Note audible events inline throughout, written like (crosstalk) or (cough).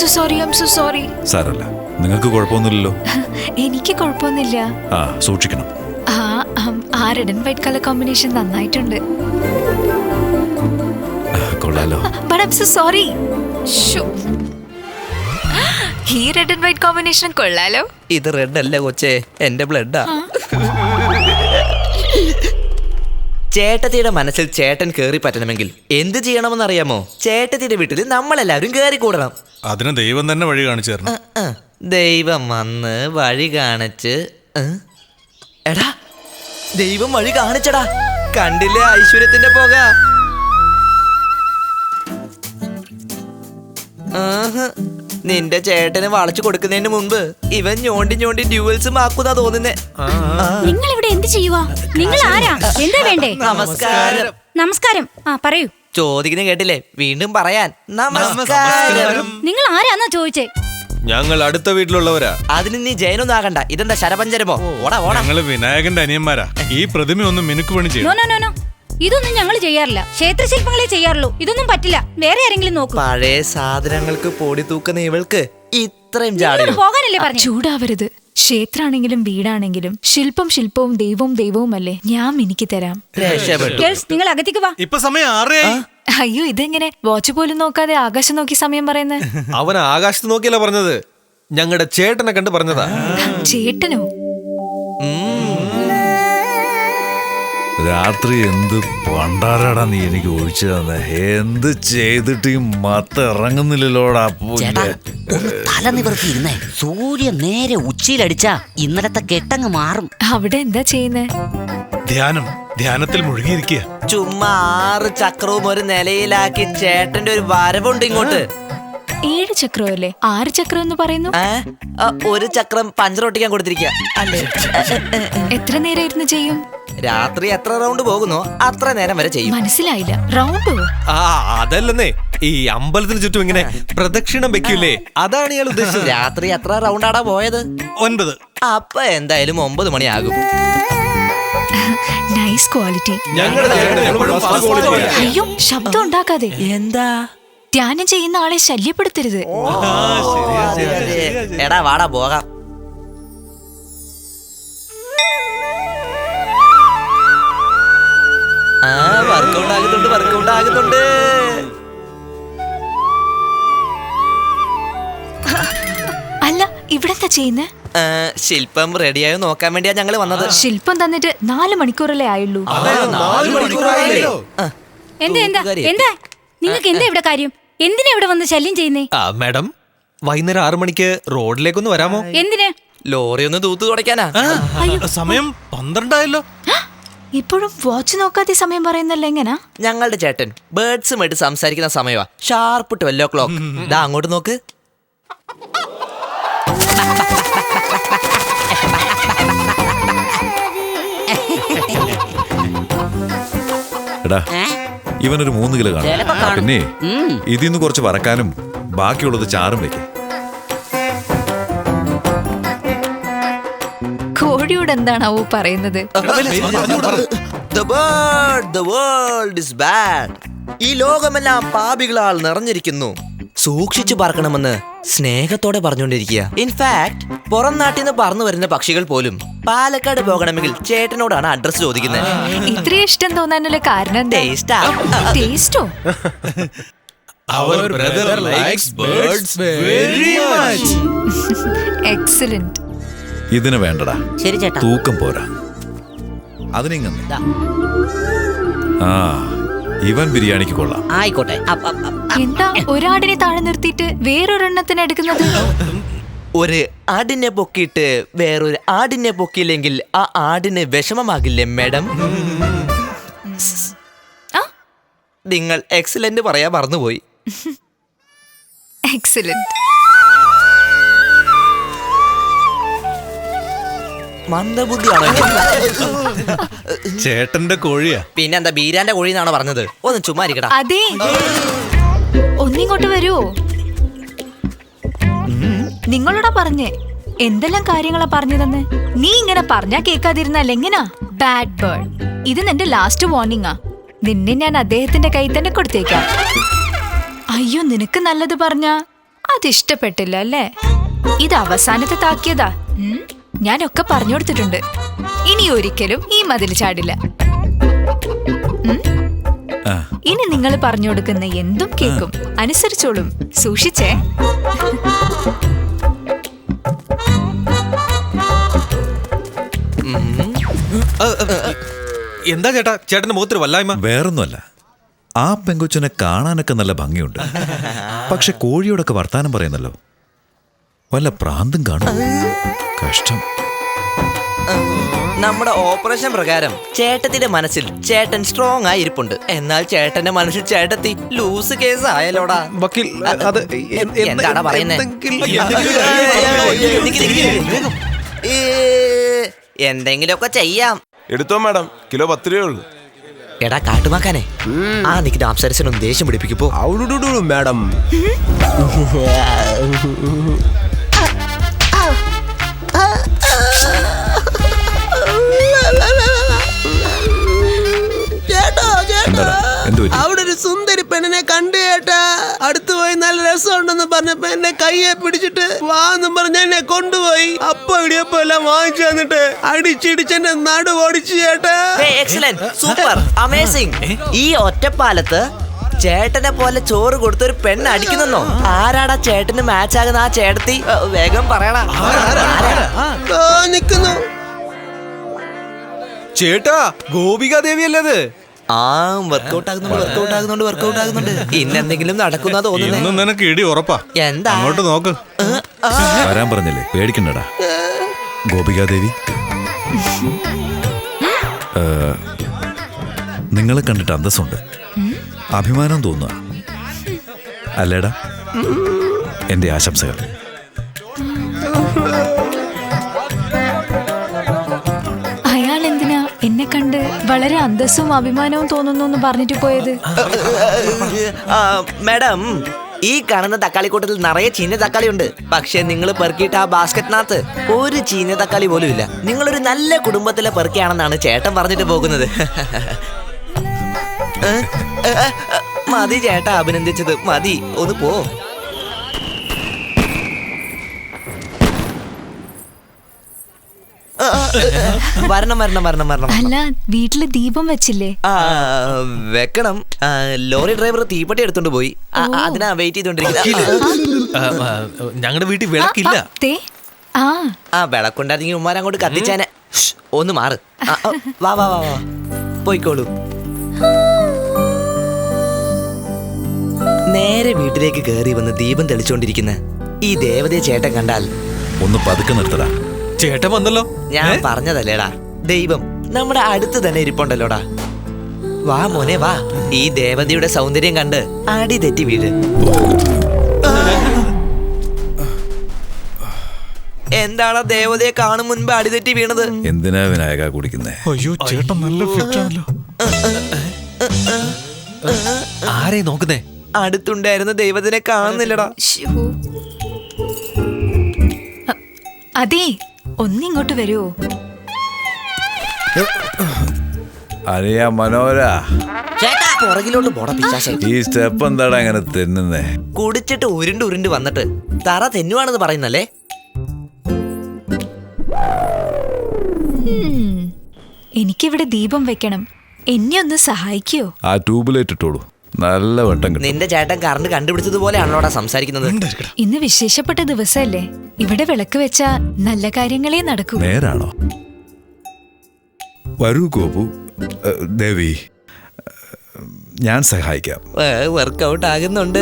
So sorry I'm so sorry സാരല്ല നിങ്ങൾക്ക് കുഴപ്പമൊന്നുമില്ലല്ലോ? (laughs) എനിക്ക് കുഴപ്പമൊന്നുമില്ല. ആ സൂക്ഷിക്കണം. ആ ഉം, ആ red and white colour combination നന്നായിട്ടുണ്ട്. കൊള്ളാലോ. But I'm so sorry ഈ റെഡ് ആൻഡ് വൈറ്റ് കോമ്പിനേഷൻ കൊള്ളാലോ. ഇത് റെഡ് അല്ല കൊച്ചേ എന്റെ ബ്ലഡാ (laughs) ചേട്ടത്തിയുടെ മനസ്സിൽ ചേട്ടൻ കേറി പറ്റണമെങ്കിൽ എന്ത് ചെയ്യണമെന്നറിയാമോ? ചേട്ടത്തിയുടെ വീട്ടിൽ നമ്മളെല്ലാവരും കേറി കൂടണം. അതിന് ദൈവം തന്നെ വഴി കാണിച്ചു തരണം. ദൈവം വന്ന് വഴി കാണിച്ച് എടാ ദൈവം വഴി കാണിച്ചടാ. കണ്ടില്ലേ ഐശ്വര്യത്തിന്റെ പോക? ആഹ്. നിന്റെ ചേട്ടന് വളച്ചു കൊടുക്കുന്നതിന് മുമ്പ് ഇവൻ ഞോണ്ടി ഞോണ്ടി ഡ്യൂവൽസ് ആക്കുന്നാ തോന്നുന്നേ. നിങ്ങൾ ഇവിടെ എന്ത് ചെയ്യുവാ? നിങ്ങൾ ആരാ? എന്താ വേണ്ടേ? നമസ്കാരം. നമസ്കാരം. ആ പറയൂ. ചോദിക്കുന്ന കേട്ടില്ലേ? വീണ്ടും പറയാൻ. നമസ്കാരം. നിങ്ങൾ ആരാന്നാ ചോദിച്ചേ? ഞങ്ങൾ അടുത്ത വീട്ടിലുള്ളവരാ. അതിന് നീ ജയനൊന്നും ആകണ്ട. ഇതെന്താ ശരപഞ്ചരമോ ഓടാ ഓടാ. ഞങ്ങൾ വിനായകന്റെ അനിയന്മാരാ. ഈ പ്രതിമ ഒന്ന് മിനുക്ക് പണി ചെയ്യും നോ നോ നോ ഇതൊന്നും ഞങ്ങൾ ചെയ്യാറില്ല. ക്ഷേത്രശില്പങ്ങളെ ചെയ്യാറുള്ളൂ. ഇതൊന്നും പറ്റില്ല. വേറെ ആരെങ്കിലും നോക്കും. പഴയ സാധനങ്ങൾക്ക് പൊടി തൂക്കുന്ന ഇവൾക്ക് ഇത്രയും പോകാനല്ലേ പറഞ്ഞു? ചൂടാവരുത്. ക്ഷേത്രാണെങ്കിലും വീടാണെങ്കിലും ശില്പം ശില്പവും ദൈവവും ദൈവവും അല്ലേ ഞാൻ എനിക്ക് തരാം. രക്ഷപ്പെട്ടു. ഗേൾസ് നിങ്ങൾ അകത്തേക്ക് വാ. ഇപ്പൊ സമയം ആറേ അയ്യോ ഇതെങ്ങനെ? വാച്ച് പോലും നോക്കാതെ ആകാശം നോക്കി സമയം പറയുന്നത്. അവൻ ആകാശത്ത് നോക്കിയല്ല പറഞ്ഞത്? ഞങ്ങളുടെ ചേട്ടനെ കണ്ട് പറഞ്ഞതാ. ചേട്ടനോ? രാത്രി എന്ത് പണ്ടാരാടാ നീ എനിക്ക് ഒഴിച്ചു തന്നെ? എന്ത് ചെയ്തിട്ട് ഈ മത്ത ഇറങ്ങുന്നില്ലല്ലോടാ ചേട്ടാ പുല്ല്. ഒന്ന് തല നിവർത്തി ഇരുന്നേ. സൂര്യൻ നേരെ ഉച്ചയിലടിച്ചാ ഇന്നലത്തെ കെട്ടങ്ങ് മാറും. അവിടെ എന്താ ചെയ്യുന്നേ? ധ്യാനം. ധ്യാനത്തിൽ മുഴുകിയിരിക്കുക ചുമ്മാ ആറ് ചക്രവും ഒരു നിലയിലാക്കി ചേട്ടന്റെ ഒരു വരവുണ്ട് ഇങ്ങോട്ട്. ഏഴ് ചക്രം അല്ലേ ആറ് ചക്രം എന്ന് പറയുന്നു? ഏ? ആ, ഒരു ചക്രം പഞ്ചർ ഒട്ടിക്കാൻ കൊടുത്തിരിക്കുക അല്ലേ? എത്ര നേരം ഇരുന്ന് ചെയ്യും? രാത്രി എത്ര റൗണ്ട് പോകുന്നു അത്ര നേരം വരെ ചെയ്യും. മനസ്സിലായില്ല. റൗണ്ടോ ആ അതല്ലെന്നേ. ഈ അമ്പലത്തിന് ചുറ്റും ഇങ്ങനെ പ്രദക്ഷിണം വെക്കൂലേ? അതാണ് ഇയാൾ ഉദ്ദേശിച്ചത്. രാത്രി എത്ര റൗണ്ടാടാ പോയത്? ഒൻപത്. അപ്പൊ എന്തായാലും ഒമ്പത് മണിയാകും. നൈസ് ക്വാളിറ്റി ഞങ്ങളുടെ. അയ്യോ ശബ്ദം ഉണ്ടാക്കാതെ. എന്താ? ധ്യാനം ചെയ്യുന്ന ആളെ ശല്യപ്പെടുത്തരുത്. എടാ വാടാ പോകാം. ആ വർക്കൗട്ട് ആകുന്നുണ്ട് വർക്കൗട്ട് ആകുന്നുണ്ട്. അല്ല ഇവിടെ ചെയ്യുന്നത് ചെയ്യുന്നേ? ആ, ശില്പം റെഡിയായോ നോക്കാൻ വേണ്ടിയാ ഞങ്ങൾ വന്നത്. ശില്പം തന്നിട്ട് നാല് മണിക്കൂറല്ലേ ആയുള്ളൂ. എന്താ എന്താ. എന്താ? നിങ്ങൾക്ക് എന്താ ഇവിടെ കാര്യം? എന്തിനാ ഇവിടെ വന്ന് ശല്യം ചെയ്യുന്നേ? ആ മാഡം വൈകുന്നേരം ആറു മണിക്ക് റോഡിലേക്കൊന്ന് വരാമോ? എന്തിന്? ലോറി ഒന്ന് തൂത്ത് തുടയ്ക്കാനാ. സമയം പന്ത്രണ്ടായല്ലോ. ഇപ്പോഴും വാച്ച് നോക്കാതെ സമയം പറയുന്നല്ല എങ്ങനാ ഞങ്ങളുടെ ചേട്ടൻ ബേർഡ്സുമായിട്ട് സംസാരിക്കുന്ന സമയമാ ഷാർപ്പ് ട്വൽവ് ഓ ക്ലോക്ക് ഇതാ അങ്ങോട്ട് നോക്ക്. എടാ? ഇവനൊരു മൂന്ന് കിലോ കാണും. പിന്നെ ഇതിൽ നിന്ന് കുറച്ച് വറക്കാനും ബാക്കിയുള്ളത് ചാറും വെക്കും. കോഴിയോട് എന്താണാവോ പറയുന്നത്? The bird, the world is bad. ഈ ലോകമെല്ലാം പാപികളാൽ നിറഞ്ഞിരിക്കുന്നു. സൂക്ഷിച്ചു പറക്കണമെന്ന് സ്നേഹത്തോടെ പറഞ്ഞുകൊണ്ടിരിക്കുക. ഇൻഫാക്ട് പുറം നാട്ടിൽ നിന്ന് പറന്നു വരുന്ന പക്ഷികൾ പോലും പാലക്കാട് പോകണമെങ്കിൽ ചേട്ടനോടാണ് അഡ്രസ് ചോദിക്കുന്നത്. ഇത്രയും ഇഷ്ടം തോന്നാനുള്ള കാരണം എന്താ? ടേസ്റ്റാ എക്സലന്റ് ഇതിന് വേണ്ടടാ. ശരി ചേട്ടാ. തൂക്കം പോരാ. അതിനിങ്ങനെ ആ. ഇവൻ ബിരിയാണിക്ക് കൊള്ളാം. ആയിക്കോട്ടെ. അപ്പ- അപ്പ- അപ്പ- എന്താ ഒരാടിനെ താഴെ നിർത്തിയിട്ട് വേറൊരെണ്ണത്തിന് എടുക്കുന്നത്? ഒരു ആടിനെ പൊക്കിയിട്ട് വേറൊരു ആടിനെ പൊക്കിയില്ലെങ്കിൽ ആ ആടിന് വിഷമമാകില്ലേ മാഡം? ആ? നിങ്ങൾ എക്സലന്റ് പറയാൻ മറന്നുപോയി. (laughs) എക്സലന്റ് മന്ദബുദ്ധിയാണോ (laughs) ചേട്ടന്റെ കോഴിയാ. പിന്നെന്താ ബീരാന്റെ കോഴി എന്നാണോ പറഞ്ഞത്? ഒന്ന് ചുമ്മാ ഇരിക്കടാ. അതെ. ഒന്നിങ്ങോട്ട് വരൂ. നിങ്ങളോടാ പറഞ്ഞേ എന്തെല്ലാം കാര്യങ്ങളാ പറഞ്ഞതെന്ന്? നീ ഇങ്ങനെ പറഞ്ഞാ കേൾക്കാതിരുന്നാൽ എങ്ങനാ ബാഡ് ബേർഡ് ഇത് നിന്റെ ലാസ്റ്റ് വാർണിംഗാ നിന്നെ ഞാൻ അദ്ദേഹത്തിന്റെ കൈ തന്നെ കൊടുത്തേക്കാം. അയ്യോ നിനക്ക് നല്ലത് പറഞ്ഞ? അതിഷ്ടപ്പെട്ടില്ല അല്ലേ? ഇത് അവസാനത്തെ താക്കിയതാ. ഉം? ഞാനൊക്കെ പറഞ്ഞു കൊടുത്തിട്ടുണ്ട് ഇനി ഒരിക്കലും ഈ മതിൽ ചാടില്ല. ആ. ഇനി നിങ്ങൾ പറഞ്ഞു കൊടുക്കുന്ന എന്തും കേക്കും അനുസരിച്ചോളും. സൂക്ഷിച്ചേ. എന്താ ചേട്ടാ? ചേട്ടന്റെ മുഖത്തൊരു വല്ലായ്മ. വേറൊന്നുമല്ല. ആ പെങ്കൊച്ചിനെ കാണാനൊക്കെ നല്ല ഭംഗിയുണ്ട്. പക്ഷെ കോഴിയോടൊക്കെ വർത്താനം പറയുന്നല്ലോ. വല്ല പ്രാന്തം കാണും. കഷ്ടം. നമ്മുടെ ഓപ്പറേഷൻ പ്രകാരം ചേട്ടത്തിന്റെ മനസ്സിൽ ചേട്ടൻ സ്ട്രോങ് ആയി ഇരിപ്പുണ്ട് എന്നാൽ ചേട്ടന്റെ മനസ്സിൽ ചേട്ടത്തി ലൂസ് കേസ് ആയല്ലോടാ. വക്കീൽ അത് എന്താടാ പറയുന്നത് എന്തെങ്കിലുമൊക്കെ ചെയ്യാം. എടുത്തോ മാഡം. കിലോ പത്ത് രൂപയേ ഉള്ളൂ. എടാ കാട്ടുമാക്കാനെ. ആ നിൽക്കുന്ന അപ്സരസനൊന്ന് ദേഷ്യം പിടിപ്പിക്കുമ്പോ മാഡം. അവിടെ ഒരു സുന്ദരി പെണ്ണിനെ കണ്ടു കേട്ടാ അടുത്തു പോയി നല്ല രസമുണ്ടെന്ന് പറഞ്ഞപ്പോ എന്നെ കയ്യെ പിടിച്ചിട്ട് വാന്നും പറഞ്ഞ എന്നെ കൊണ്ടുപോയി. അപ്പൊ ഇടിയപ്പോ എല്ലാം വാങ്ങിച്ചു തന്നിട്ട് അടിച്ചിടിച്ച് എന്നെ നടു ഓടിച്ചു ചേട്ടാ. എക്സലന്റ് സൂപ്പർ അമേസിംഗ് ഈ ഒറ്റപ്പാലത്ത് ചേട്ടനെ പോലെ ചോറ് കൊടുത്ത ഒരു പെണ്ണ് അടിക്കുന്നെന്നോ? ആരാടാ ചേട്ടന് മാച്ച് ആകുന്ന ആ ചേട്ടത്തി? വേഗം പറയടാ. നിക്കുന്നു ചേട്ടാ ഗോപിക ദേവി അല്ലേ ആ വർക്കൗട്ട് ആകുന്നുണ്ട് വർക്കൗട്ട് ആകുന്നുണ്ട് വർക്കൗട്ട് ആകുന്നുണ്ട്. ഇന്നെന്തെങ്കിലും നടക്കുന്ന തോന്നുന്നു. നിനക്ക് ഇടി ഉറപ്പാ. എന്താ? അങ്ങോട്ട് നോക്ക്. വരാൻ പറഞ്ഞില്ലേ? പേടിക്കണ്ടടാ. ഗോപിക ദേവി. നിങ്ങളെ കണ്ടിട്ട് അന്തസ്സുണ്ട്. അഭിമാനം തോന്നുക. അല്ലേടാ? എന്റെ ആശംസകൾ. വളരെ അന്തസ്സും അഭിമാനവും തോന്നുന്നു എന്ന് പറഞ്ഞിട്ട് പോയത്. മാഡം ഈ കാണുന്ന തക്കാളിക്കൂട്ടത്തിൽ നിറയെ ചീഞ്ഞ തക്കാളി ഉണ്ട്. പക്ഷെ നിങ്ങൾ പെറുക്കിയിട്ട് ആ ബാസ്ക്കറ്റിനകത്ത് ഒരു ചീഞ്ഞ തക്കാളി പോലും ഇല്ല. നിങ്ങളൊരു നല്ല കുടുംബത്തിലെ പെറുക്കിയാണെന്നാണ് ചേട്ടൻ പറഞ്ഞിട്ട് പോകുന്നത്. മതി ചേട്ടാ അഭിനന്ദിച്ചത്. മതി ഒന്ന് പോ. വരണം വരണം വരണം വരണം. അല്ല വീട്ടിൽ ദീപം വെച്ചില്ലേ? ആ വെക്കണം. ആ, ലോറി ഡ്രൈവർ തീപ്പെട്ടി എടുത്തോണ്ട് പോയി. ആ, അതിനാ വെയിറ്റ് ചെയ്തോണ്ടിരിക്കുന്നത് ഞങ്ങളുടെ വീട്ടിൽ വിളക്കില്ല. ആ, ദേ. ആ. ആ വിളക്കുണ്ടായിരുന്നെങ്കിൽ ഉമ്മാരെ അങ്ങോട്ട് കത്തിച്ചാനെ. ഷ്, ഒന്ന് മാറ്. ആ, ആ, വാ വാ വാ വാ. പോയിക്കോളൂ. നേരെ വീട്ടിലേക്ക് കയറി വന്ന് ദീപം തെളിച്ചോണ്ടിരിക്കുന്ന. ഈ ദേവതയെ ചേട്ടൻ കണ്ടാൽ ഒന്ന് പതുക്കെ നിർത്തടാ. ചേട്ടൻ വന്നല്ലോ. ഞാൻ പറഞ്ഞതല്ലേടാ. ദൈവം നമ്മുടെ അടുത്ത് തന്നെ ഇരിപ്പുണ്ടല്ലോടാ. വാ മോനെ വാ. ഈ ദേവതയുടെ സൗന്ദര്യം കണ്ട് അടി തെറ്റി വീട് എന്താണ് ദേവതയെ കാണും മുൻപ് അടി തെറ്റി വീണത്? എന്തിനാ വിനായക കുടിക്കുന്നേ? അയ്യോ ചേട്ടൻ നല്ല ഫിറ്റ് ആണല്ലോ. ആരെ നോക്കുന്നേ? അടുത്തുണ്ടായിരുന്ന ദൈവത്തിനെ കാണുന്നില്ലടാ. അതേ ഒന്നിങ്ങോട്ട് വരൂ. അറിയാ മനോര പുറകിലോട്ട് പോടാ പിശാശേ. ഈ സ്റ്റെപ്പ് എന്താടാ അങ്ങനെ തെന്നുന്നേ? കുടിച്ചിട്ട് ഉരുണ്ട് ഉരുണ്ട് വന്നിട്ട് തറ തെന്നുവാണെന്ന് പറയുന്നല്ലേ. എനിക്കിവിടെ ദീപം വെക്കണം. എന്നെ ഒന്ന് സഹായിക്കോ? ആ ട്യൂബിലേറ്റ് ഇട്ടോളൂ നല്ല വട്ടം കിട്ടും. നിന്റെ ചേട്ടൻ കറണ്ട് കണ്ടുപിടിച്ചതുപോലെയാണല്ലോടാ സംസാരിക്കുന്നത്. ഇന്ന് വിശേഷപ്പെട്ട ദിവസല്ലേ? ഇവിടെ വിളക്ക് വെച്ചാ നല്ല കാര്യങ്ങളേ നടക്കൂ. നേരാണോ? വരൂ ഗോപു. ഏ, ദേവി. ഏ, ഞാൻ സഹായിക്കാം. വർക്ക്ഔട്ട് ആകുന്നുണ്ട്.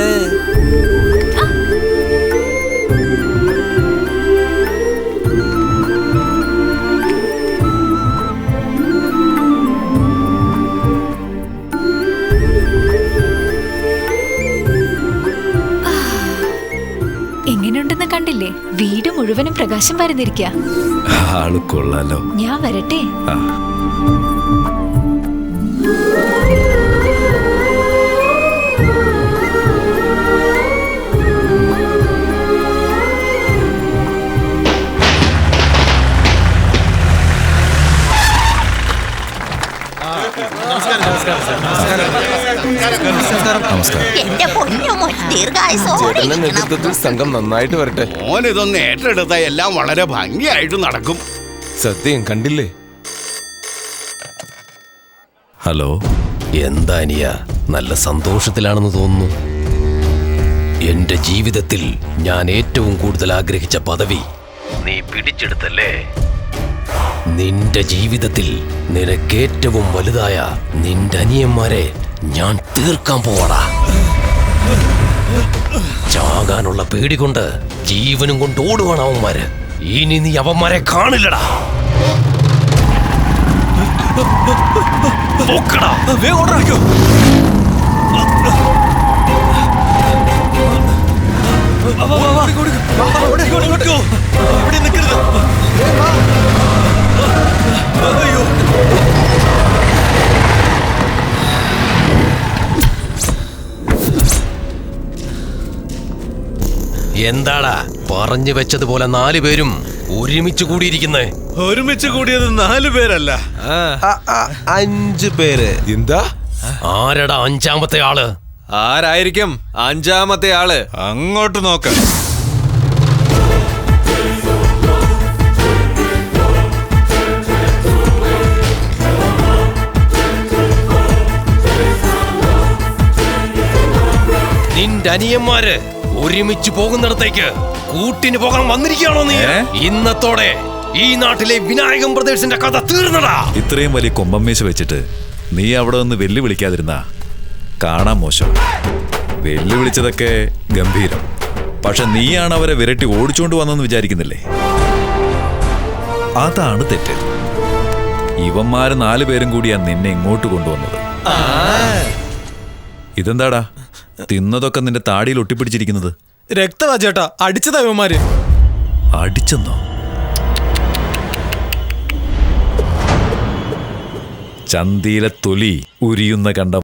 പ്രകാശം പരന്നിരിക്ക ആൾ കൊള്ളാലോ. ഞാൻ വരട്ടെ. ചേട്ടന്റെ നേതൃത്വത്തിൽ സംഘം നന്നായിട്ട് വരട്ടെ. മോൻ ഇതൊന്ന് ഏറ്റെടുത്ത എല്ലാം വളരെ ഭംഗിയായിട്ട് നടക്കും. സത്യം കണ്ടില്ലേ? ഹലോ എന്താ അനിയ? നല്ല സന്തോഷത്തിലാണെന്ന് തോന്നുന്നു. എന്റെ ജീവിതത്തിൽ ഞാൻ ഏറ്റവും കൂടുതൽ ആഗ്രഹിച്ച പദവി. നീ പിടിച്ചെടുത്തല്ലേ? നിന്റെ ജീവിതത്തിൽ നിനക്കേറ്റവും വലുതായ നിന്റെ അനിയന്മാരെ ഞാൻ തീർക്കാൻ പോവാടാ. ചാകാനുള്ള പേടി കൊണ്ട് ജീവനും കൊണ്ട് ഓടുവാണ് അവന്മാര്. ഇനി നീ അവന്മാരെ കാണില്ലടാ. അവിടെ നിൽക്കരുത്. എന്താടാ? പറഞ്ഞു വെച്ചതുപോലെ നാലു പേരും ഒരുമിച്ച് കൂടിയിരിക്കുന്നേ. ഒരുമിച്ച് കൂടിയത് നാലു പേരല്ല. അഞ്ചു പേര്. എന്താ? ആരടാ അഞ്ചാമത്തെ ആൾ? ആരായിരിക്കും അഞ്ചാമത്തെ ആൾ? അങ്ങോട്ട് നോക്ക. നിന്റെ അനിയന്മാര്. ഒരുമിച്ച് പോകുന്നിടത്തേക്ക് കൂട്ടിന് പോകാൻ വന്നിരിക്കുകയാണോ നീ? ഇന്നത്തോടെ ഈ നാട്ടിലെ വിനായകം പ്രദേശിന്റെ കഥ തീർന്നടാ. ഇത്രയും വലിയ കൊമ്പമ്മേശ വെച്ചിട്ട് നീ അവിടെ നിന്ന് വെല്ലുവിളിക്കാതിരുന്ന കാണാൻ മോശം. വെല്ലുവിളിച്ചതൊക്കെ ഗംഭീരം. പക്ഷെ നീയാണ് അവരെ വിരട്ടി ഓടിച്ചോണ്ട് വന്നെന്ന് വിചാരിക്കുന്നില്ലേ? അതാണ് തെറ്റ്. ഇവന്മാര് നാലു പേരും കൂടിയാ നിന്നെ ഇങ്ങോട്ട് കൊണ്ടുവന്നത്. ഇതെന്താടാ? തിന്നതൊക്കെ നിന്റെ താടിയിൽ ഒട്ടിപ്പിടിച്ചിരിക്കുന്നത്. രക്തവാ ചേട്ടാ അടിച്ചതാ ഇവന്മാര്. അടിച്ചെന്നോ? ചന്തിയിലെ തൊലി ഉരിയുന്ന കണ്ട